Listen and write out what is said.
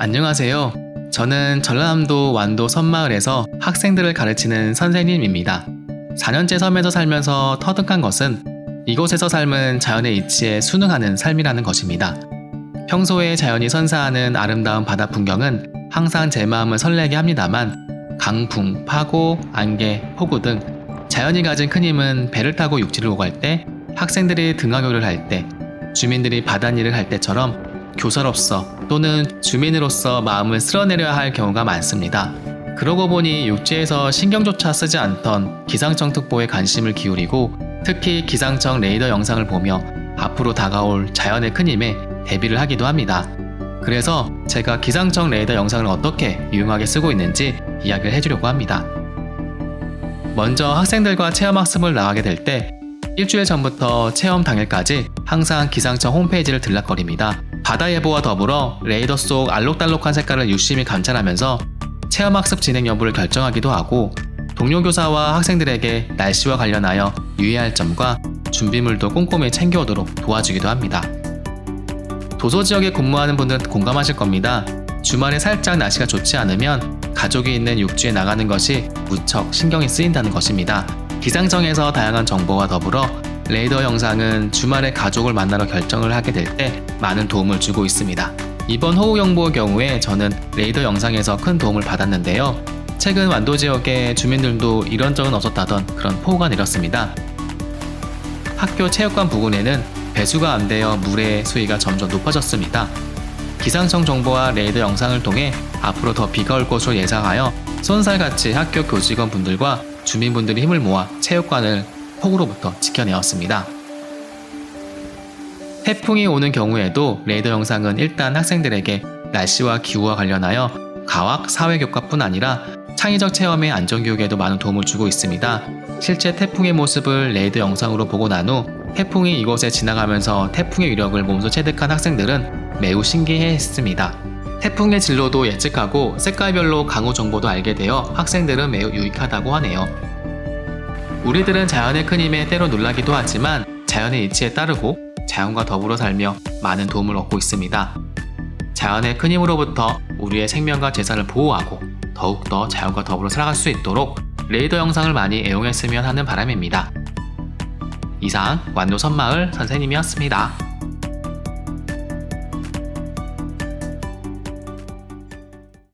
안녕하세요. 저는 전라남도 완도 선마을에서 학생들을 가르치는 선생님입니다. 4년째 섬에서 살면서 터득한 것은 이곳에서 삶은 자연의 이치에 순응하는 삶이라는 것입니다. 평소에 자연이 선사하는 아름다운 바다 풍경은 항상 제 마음을 설레게 합니다만 강풍, 파고, 안개, 폭우 등 자연이 가진 큰 힘은 배를 타고 육지를 오갈 때, 학생들이 등하교를 할 때, 주민들이 바닷일을 할 때처럼 교사로서 또는 주민으로서 마음을 쓸어내려야 할 경우가 많습니다. 그러고 보니 육지에서 신경조차 쓰지 않던 기상청 특보에 관심을 기울이고 특히 기상청 레이더 영상을 보며 앞으로 다가올 자연의 큰 힘에 대비를 하기도 합니다. 그래서 제가 기상청 레이더 영상을 어떻게 유용하게 쓰고 있는지 이야기를 해주려고 합니다. 먼저 학생들과 체험학습을 나가게 될 때 일주일 전부터 체험 당일까지 항상 기상청 홈페이지를 들락거립니다. 바다 예보와 더불어 레이더 속 알록달록한 색깔을 유심히 관찰하면서 체험학습 진행 여부를 결정하기도 하고 동료 교사와 학생들에게 날씨와 관련하여 유의할 점과 준비물도 꼼꼼히 챙겨오도록 도와주기도 합니다. 도서 지역에 근무하는 분들은 공감하실 겁니다. 주말에 살짝 날씨가 좋지 않으면 가족이 있는 육지에 나가는 것이 무척 신경이 쓰인다는 것입니다. 기상청에서 다양한 정보와 더불어 레이더 영상은 주말에 가족을 만나러 결정을 하게 될 때 많은 도움을 주고 있습니다. 이번 호우 경보의 경우에 저는 레이더 영상에서 큰 도움을 받았는데요. 최근 완도 지역의 주민들도 이런 적은 없었다던 그런 폭우가 내렸습니다. 학교 체육관 부근에는 배수가 안 되어 물의 수위가 점점 높아졌습니다. 기상청 정보와 레이더 영상을 통해 앞으로 더 비가 올 것으로 예상하여 손살같이 학교 교직원 분들과 주민분들이 힘을 모아 체육관을 폭우로부터 지켜내었습니다. 태풍이 오는 경우에도 레이더 영상은 일단 학생들에게 날씨와 기후와 관련하여 과학, 사회교과뿐 아니라 창의적 체험의 안전교육에도 많은 도움을 주고 있습니다. 실제 태풍의 모습을 레이더 영상으로 보고 난 후 태풍이 이곳에 지나가면서 태풍의 위력을 몸소 체득한 학생들은 매우 신기해 했습니다. 태풍의 진로도 예측하고 색깔별로 강우 정보도 알게 되어 학생들은 매우 유익하다고 하네요. 우리들은 자연의 큰 힘에 때로 놀라기도 하지만 자연의 이치에 따르고 자연과 더불어 살며 많은 도움을 얻고 있습니다. 자연의 큰 힘으로부터 우리의 생명과 재산을 보호하고 더욱더 자연과 더불어 살아갈 수 있도록 레이더 영상을 많이 애용했으면 하는 바람입니다. 이상 완도 선마을 선생님이었습니다.